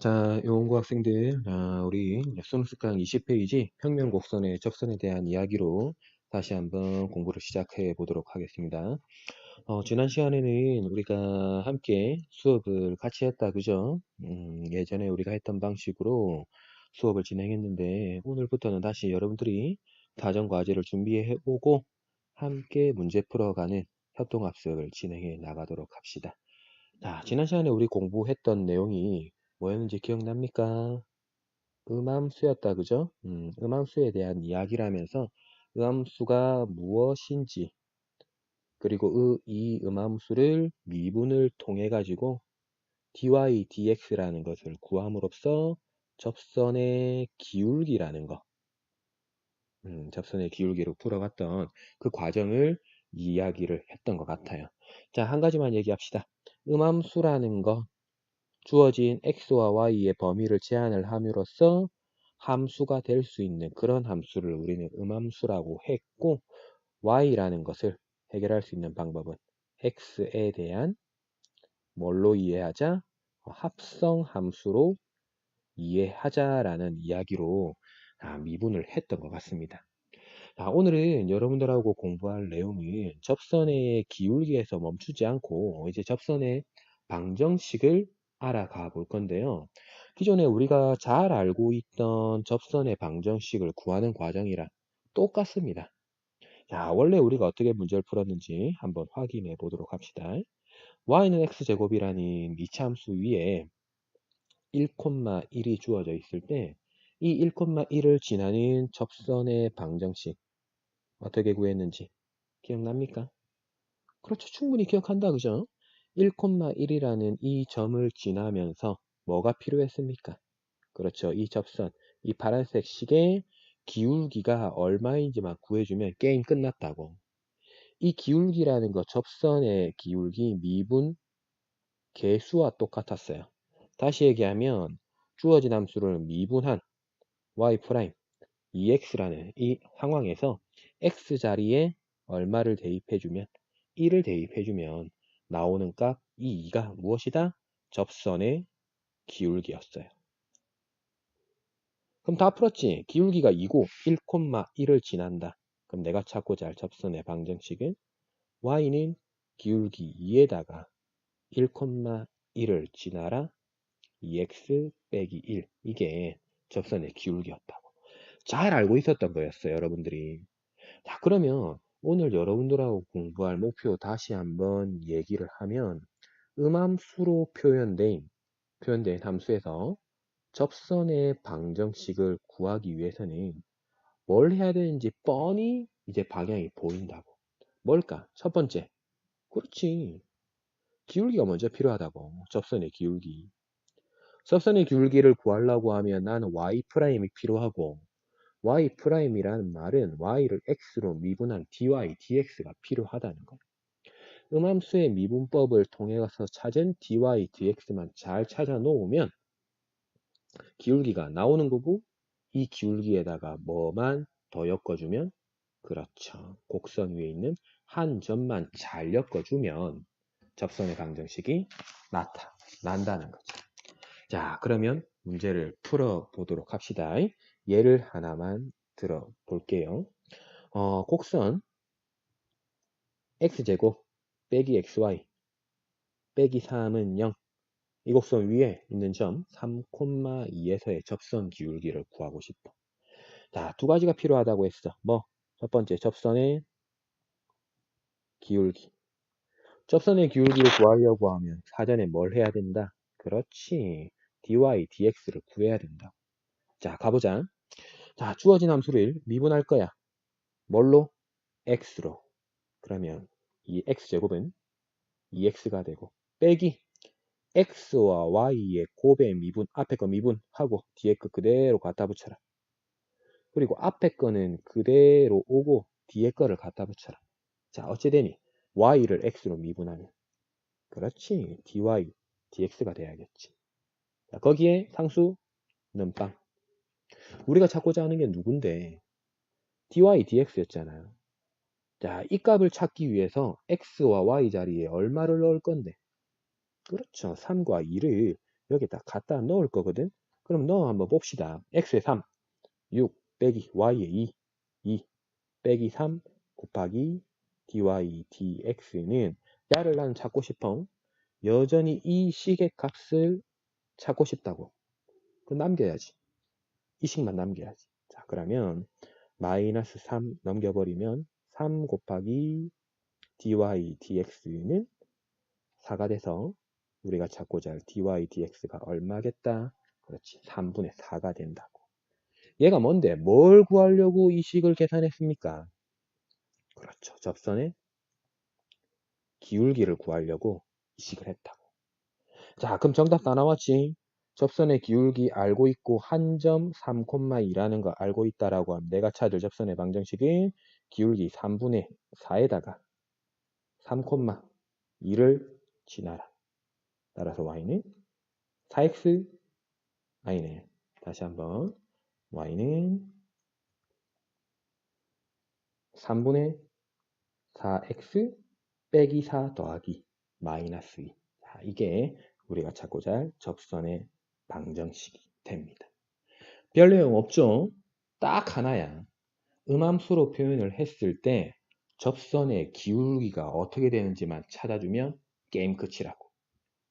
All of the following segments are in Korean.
자, 요원고 학생들, 아, 우리 수능 습관 20페이지 평면 곡선의 접선에 대한 이야기로 다시 한번 공부를 시작해 보도록 하겠습니다. 어, 지난 시간에는 우리가 함께 수업을 같이 했다, 그죠? 음, 예전에 우리가 했던 방식으로 수업을 진행했는데 오늘부터는 다시 여러분들이 다전 과제를 준비해 오고 함께 문제 풀어가는 협동학습을 진행해 나가도록 합시다. 자, 지난 시간에 우리 공부했던 내용이 뭐였는지 기억납니까? 음함수였다, 그죠? 음, 음함수에 대한 이야기를 하면서 음함수가 무엇인지 그리고 이 음함수를 미분을 통해 가지고 dy, dx라는 것을 구함으로써 접선의 기울기라는 거 음, 접선의 기울기를 풀어갔던 그 과정을 이야기를 했던 것 같아요. 자, 한 가지만 얘기합시다. 음함수라는 거 주어진 x와 y의 범위를 제한을 함으로써 함수가 될 수 있는 그런 함수를 우리는 음함수라고 했고 y라는 것을 해결할 수 있는 방법은 x에 대한 뭘로 이해하자? 합성 함수로 이해하자라는 이야기로 아, 미분을 했던 것 같습니다. 자, 오늘은 여러분들하고 공부할 내용은 접선의 기울기에서 멈추지 않고 이제 접선의 방정식을 알아가 볼 건데요. 기존에 우리가 잘 알고 있던 접선의 방정식을 구하는 과정이랑 똑같습니다. 자, 원래 우리가 어떻게 문제를 풀었는지 한번 확인해 보도록 합시다. y는 x제곱이라는 미차함수 위에 1,1이 주어져 있을 때 이 1,1을 지나는 접선의 방정식 어떻게 구했는지 기억납니까? 그렇죠. 충분히 기억한다. 그죠? 1,1이라는 이 점을 지나면서 뭐가 필요했습니까? 그렇죠. 이 접선, 이 파란색 식의 기울기가 얼마인지만 구해주면 게임 끝났다고. 이 기울기라는 거 접선의 기울기 미분 개수와 똑같았어요. 다시 얘기하면 주어진 함수를 미분한 y' ex라는 이 상황에서 x 자리에 얼마를 대입해주면 1을 대입해주면 나오는 값 이 2가 무엇이다? 접선의 기울기였어요. 그럼 다 풀었지? 기울기가 2고 1,1을 지난다. 그럼 내가 찾고자 할 접선의 방정식은 y는 기울기 2에다가 1,1을 지나라 2x 빼기 1 이게 접선의 기울기였다고. 잘 알고 있었던 거였어요, 여러분들이. 자, 그러면 오늘 여러분들하고 공부할 목표 다시 한번 얘기를 하면 음함수로 표현된 표현된 함수에서 접선의 방정식을 구하기 위해서는 뭘 해야 되는지 뻔히 이제 방향이 보인다고. 뭘까? 첫 번째. 그렇지. 기울기가 먼저 필요하다고. 접선의 기울기. 접선의 기울기를 구하려고 하면 나는 y' 이 필요하고 y'이라는 말은 y를 x로 미분한 dy, dx가 필요하다는 거예요. 음함수의 미분법을 통해서 찾은 dy, dx만 잘 찾아 놓으면 기울기가 나오는 거고 이 기울기에다가 뭐만 더 엮어주면 그렇죠. 곡선 위에 있는 한 점만 잘 엮어주면 접선의 방정식이 나타난다는 거죠. 자, 그러면 문제를 풀어 보도록 합시다. 예를 하나만 들어 볼게요. 어, 곡선 x제곱 빼기 xy 빼기 3은 0. 이 곡선 위에 있는 점 3,2에서의 접선 기울기를 구하고 싶어. 자, 두 가지가 필요하다고 했어. 뭐? 첫 번째, 접선의 기울기. 접선의 기울기를 구하려고 하면 사전에 뭘 해야 된다? 그렇지. dy, dx를 구해야 된다. 자, 가보자. 자, 주어진 함수를 미분할 거야. 뭘로? x로. 그러면 이 x제곱은 2x가 되고 빼기 x와 y의 곱의 미분, 앞에 거 미분하고 뒤에 거 그대로 갖다 붙여라. 그리고 앞에 거는 그대로 오고 뒤에 거를 갖다 붙여라. 자, 어찌 되니? y를 x로 미분하면 그렇지. dy, dx가 돼야겠지. 자, 거기에 상수 는 빵. 우리가 찾고자 하는 게 누군데? dy, dx였잖아요. 자, 이 값을 찾기 위해서 x와 y 자리에 얼마를 넣을 건데? 그렇죠. 3과 2를 여기다 갖다 넣을 거거든. 그럼 넣어 한번 봅시다. x에 3, 6 빼기 y에 2, 2 빼기 3 곱하기 dy dx는 야를 나는 찾고 싶어. 여전히 이 식의 값을 찾고 싶다고. 그 남겨야지. 이 식만 남겨야지. 자, 그러면 마이너스 3 넘겨버리면 3 곱하기 dy dx는 4가 돼서 우리가 찾고자 할 dy dx가 얼마겠다? 그렇지. 3분의 4가 된다고. 얘가 뭔데? 뭘 구하려고 이 식을 계산했습니까? 그렇죠. 접선의 기울기를 구하려고 이 식을 했다고. 자, 그럼 정답 다 나왔지? 접선의 기울기 알고 있고 한 점 3,2라는 거 알고 있다라고 하면 내가 찾을 접선의 방정식은 기울기 3분의 4에다가 3,2를 지나라. 따라서 y는 4x 아니네. 다시 한번 y는 3분의 4x 빼기 4 더하기 마이너스 2. 자, 이게 우리가 찾고자 할 접선의 방정식이 됩니다. 별 내용 없죠? 딱 하나야. 음함수로 표현을 했을 때 접선의 기울기가 어떻게 되는지만 찾아주면 게임 끝이라고.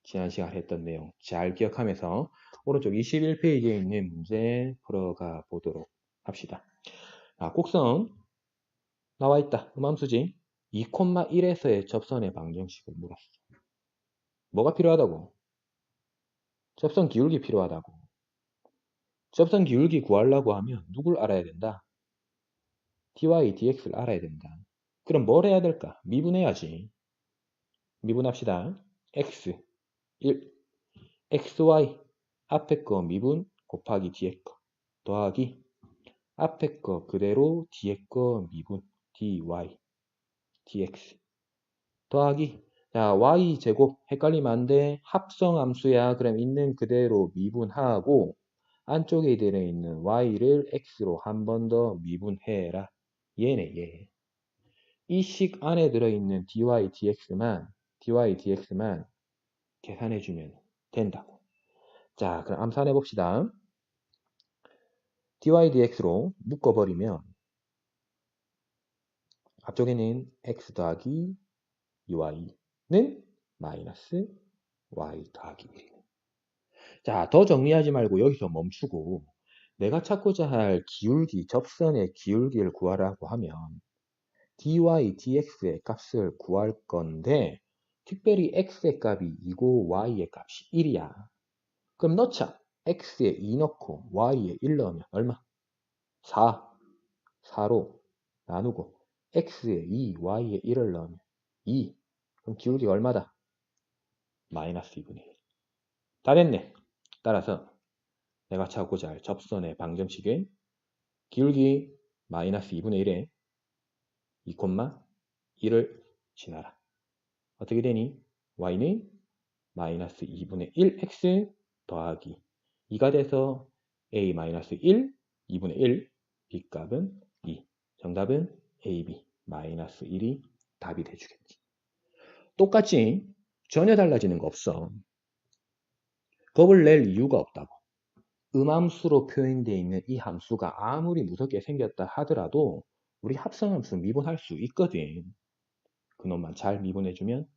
지난 시간에 했던 내용 잘 기억하면서 오른쪽 21페이지에 있는 문제 풀어가 보도록 합시다. 아, 곡선 나와 있다. 음함수지. 2,1에서의 접선의 방정식을 물었어. 뭐가 필요하다고? 접선 기울기 필요하다고. 접선 기울기 구하려고 하면 누굴 알아야 된다? dy, dx를 알아야 된다. 그럼 뭘 해야 될까? 미분해야지. 미분합시다. x 1 xy 앞에 거 미분 곱하기 뒤에 거 더하기 앞에 거 그대로 뒤에 거 미분 dy dx 더하기 자 y 제곱 헷갈리면 안 돼. 합성 함수야. 그럼 있는 그대로 미분하고 안쪽에 들어 있는 y를 x로 한 번 더 미분해라. 얘네 얘. 이 식 안에 들어 있는 dy dx만 dy dx만 계산해 주면 된다고. 자, 그럼 암산해 봅시다. dy dx로 묶어 버리면 앞쪽에는 x 더하기 2y 는 마이너스 y 더하기 1. 자, 더 정리하지 말고 여기서 멈추고 내가 찾고자 할 기울기, 접선의 기울기를 구하라고 하면 dy, dx의 값을 구할 건데 특별히 x의 값이 2고 y의 값이 1이야. 그럼 넣자. x에 2 넣고 y에 1 넣으면 얼마? 4. 4로 나누고 x에 2, y에 1을 넣으면 2. 그럼 기울기가 얼마다? 마이너스 2분의 1. 다 됐네. 따라서 내가 찾고자 할 접선의 방정식은 기울기 마이너스 2분의 1에 2, 1을 지나라. 어떻게 되니? y는 마이너스 2분의 1x 더하기 2가 돼서 a 마이너스 1, 2분의 1, b값은 2. 정답은 ab 마이너스 1이 답이 돼주겠지. 똑같이 전혀 달라지는 거 없어. 겁을 낼 이유가 없다고. 음함수로 표현되어 있는 이 함수가 아무리 무섭게 생겼다 하더라도 우리 합성함수 미분할 수 있거든. 그놈만 잘 미분해주면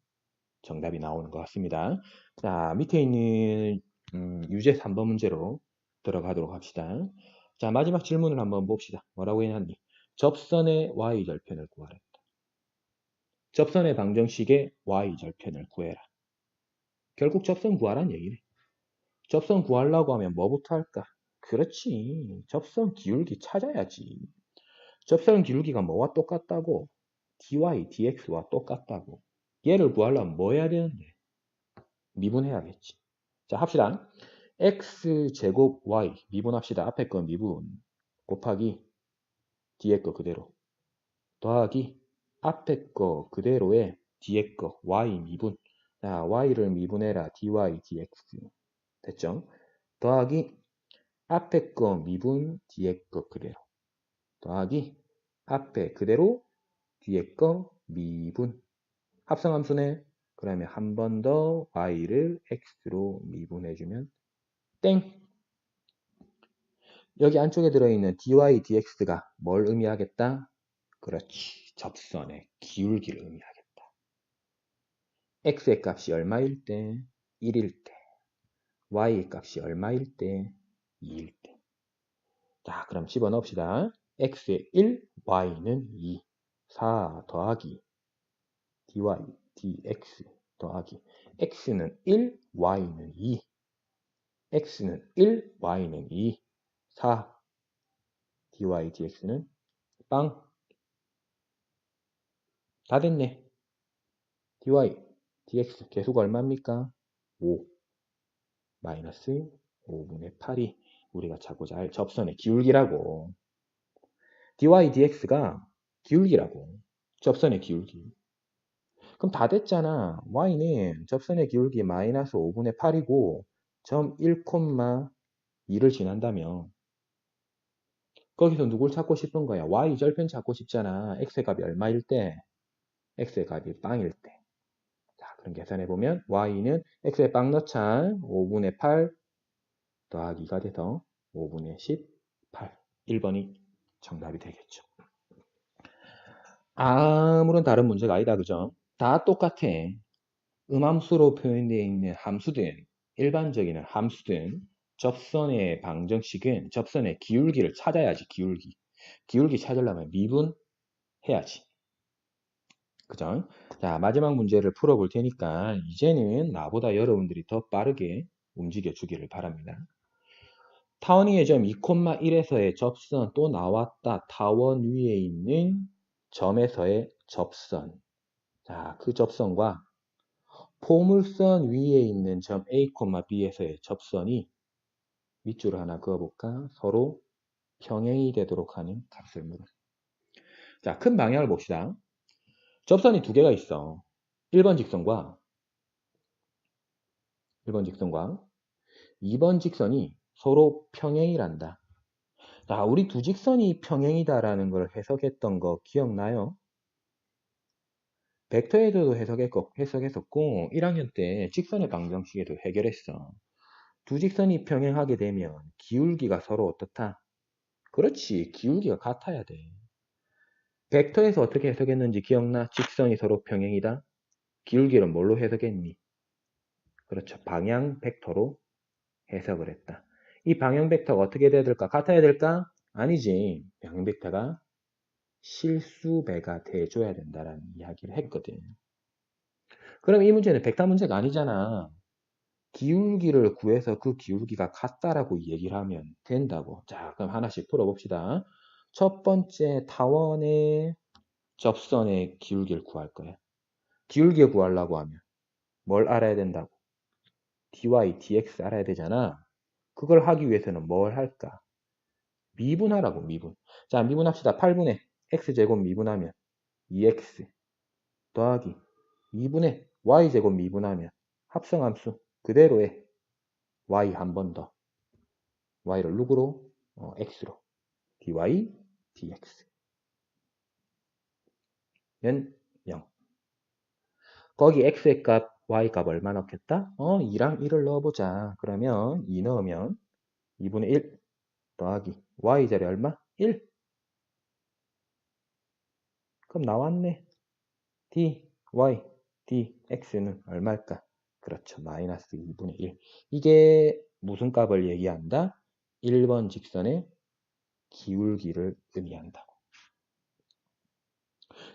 정답이 나오는 것 같습니다. 자, 밑에 있는 음, 유제 3번 문제로 들어가도록 합시다. 자, 마지막 질문을 한번 봅시다. 뭐라고 했냐니? 접선의 y절편을 구하라. 접선의 방정식의 y절편을 구해라. 결국 접선 구하란 얘기네. 접선 구하려고 하면 뭐부터 할까? 그렇지. 접선 기울기 찾아야지. 접선 기울기가 뭐와 똑같다고? dy, dx와 똑같다고. 얘를 구하려면 뭐 해야 되는데? 미분해야겠지. 자, 합시다. x제곱 y 미분합시다. 앞에 거 미분 곱하기 뒤에 거 그대로 더하기 앞에 거 그대로에 뒤에 거 y 미분 자 y를 미분해라 dy dx 됐죠? 더하기 앞에 거 미분 뒤에 거 그대로 더하기 앞에 그대로 뒤에 거 미분 합성함수네 그러면 한 번 더 y를 x로 미분해주면 땡! 여기 안쪽에 들어있는 dy, dx가 뭘 의미하겠다? 그렇지. 접선의 기울기를 의미하겠다. x의 값이 얼마일 때? 1일 때. y의 값이 얼마일 때? 2일 때. 자, 그럼 집어넣읍시다. x의 1, y는 2. 4 더하기 dy, dx 더하기 x는 1, y는 2. x는 1, y는 2. 4 dy, dx는 빵. 다 됐네. dy, dx 계수가 얼마입니까? 5 마이너스 5분의 8이 우리가 찾고자 할 접선의 기울기라고. dy, dx가 기울기라고. 접선의 기울기. 그럼 다 됐잖아. y는 접선의 기울기 마이너스 5분의 8이고 점 1,2를 지난다면 거기서 누굴 찾고 싶은 거야? y 절편 찾고 싶잖아. x의 값이 얼마일 때? X의 값이 빵일 때. 자, 그럼 계산해보면 y는 x에 빵 넣자 5분의 8 더하기 2가 돼서 5분의 18. 1번이 정답이 되겠죠. 아무런 다른 문제가 아니다. 그죠? 다 똑같아. 음함수로 표현되어 있는 함수든 일반적인 함수든 접선의 방정식은 접선의 기울기를 찾아야지 기울기. 기울기 찾으려면 미분 해야지. 그죠? 자 마지막 문제를 풀어볼 테니까 이제는 나보다 여러분들이 더 빠르게 움직여 주기를 바랍니다. 타원위의 점 2,1에서의 접선 또 나왔다. 타원 위에 있는 점에서의 접선. 자, 그 접선과 포물선 위에 있는 점 A, B에서의 접선이 윗줄을 하나 그어볼까? 서로 평행이 되도록 하는 값을 물어. 자, 큰 방향을 봅시다. 접선이 두 개가 있어. 1번 직선과 1번 직선과 2번 직선이 서로 평행이란다. 자, 우리 두 직선이 평행이다라는 걸 해석했던 거 기억나요? 벡터에서도 해석했고, 해석했었고 1학년 때 직선의 방정식에도 해결했어. 두 직선이 평행하게 되면 기울기가 서로 어떻다? 그렇지, 기울기가 같아야 돼. 벡터에서 어떻게 해석했는지 기억나? 직선이 서로 평행이다? 기울기를 뭘로 해석했니? 그렇죠, 방향 벡터로 해석을 했다. 이 방향 벡터가 어떻게 돼야 될까? 같아야 될까? 아니지. 방향 벡터가 실수배가 돼줘야 된다라는 이야기를 했거든. 그럼 이 문제는 벡터 문제가 아니잖아. 기울기를 구해서 그 기울기가 같다라고 얘기를 하면 된다고. 자, 그럼 하나씩 풀어봅시다. 첫 번째 타원의 접선의 기울기를 구할 거야. 기울기 구하려고 하면 뭘 알아야 된다고? dy, dx 알아야 되잖아. 그걸 하기 위해서는 뭘 할까? 미분하라고 미분. 자 미분합시다. 8분의 x제곱 미분하면 2x 더하기 2분의 y제곱 미분하면 합성함수 그대로의 y 한 번 더. y를 룩으로 어, x로 dy dx 는 0. 거기 x의 값 y 값 얼마 넣겠다? 어, 2랑 1을 넣어보자. 그러면 2 넣으면 2분의 1 더하기 y 자리 얼마? 1. 그럼 나왔네. dy, dx는 얼마일까? 그렇죠. 마이너스 2분의 1. 이게 무슨 값을 얘기한다? 1번 직선의 기울기를 의미한다고.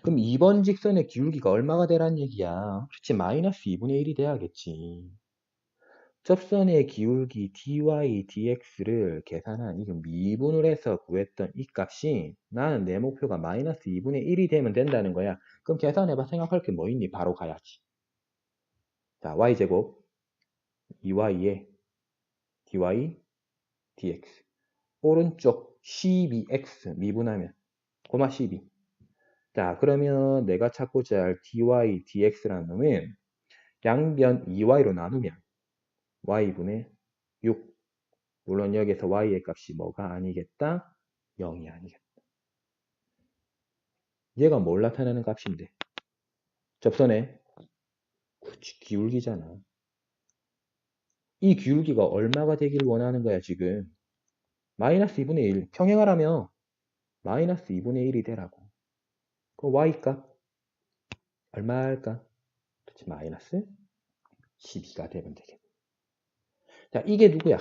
그럼 2번 직선의 기울기가 얼마가 되란 얘기야? 그렇지, 마이너스 2분의 1이 돼야겠지. 접선의 기울기 dy, dx를 계산한 이거 미분을 해서 구했던 이 값이 나는 내 목표가 마이너스 2분의 1이 되면 된다는 거야. 그럼 계산해봐. 생각할 게 뭐 있니? 바로 가야지. 자, y제곱 2y에 dy, dx 오른쪽 12x 미분하면 고마 12 자, 그러면 내가 찾고자 할 dy, dx라는 놈은 양변 2y로 나누면 y분의 6. 물론 여기서 y의 값이 뭐가 아니겠다? 0이 아니겠다. 얘가 뭘 나타내는 값인데? 접선에 그치, 기울기잖아. 이 기울기가 얼마가 되길 원하는 거야, 지금. 마이너스 2분의 1. 평행하라면 마이너스 2분의 1이 되라고. 그럼 y값 얼마 할까? 그렇지, 마이너스 12가 되면 되겠네. 자, 이게 누구야?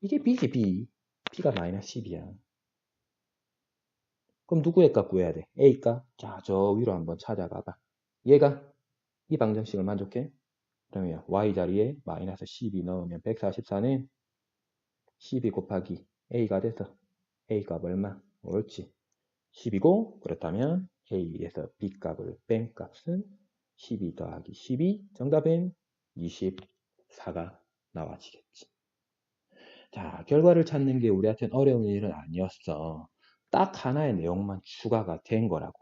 이게 b지, b. b가 마이너스 10이야. 그럼 누구의 값 구해야 돼? a 값? 자, 저 위로 한번 찾아가봐. 얘가 이 방정식을 만족해? 그러면 y 자리에 마이너스 12 넣으면 144는 12 곱하기 a가 돼서 a 값 얼마? 옳지. 10이고 그렇다면 a에서 b 값을 뺀 값은 12 더하기 12 정답은 24가 나와지겠지. 자 결과를 찾는 게 우리한테는 어려운 일은 아니었어. 딱 하나의 내용만 추가가 된 거라고.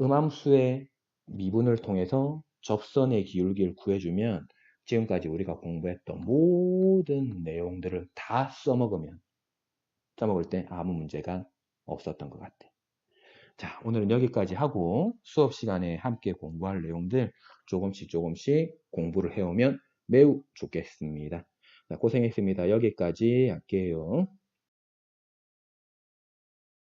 음함수의 미분을 통해서 접선의 기울기를 구해주면 지금까지 우리가 공부했던 모든 내용들을 다 써먹으면 써먹을 때 아무 문제가 없었던 것 같아. 자, 오늘은 여기까지 하고 수업 시간에 함께 공부할 내용들 조금씩 조금씩 공부를 해오면 매우 좋겠습니다. 자, 고생했습니다. 여기까지 할게요.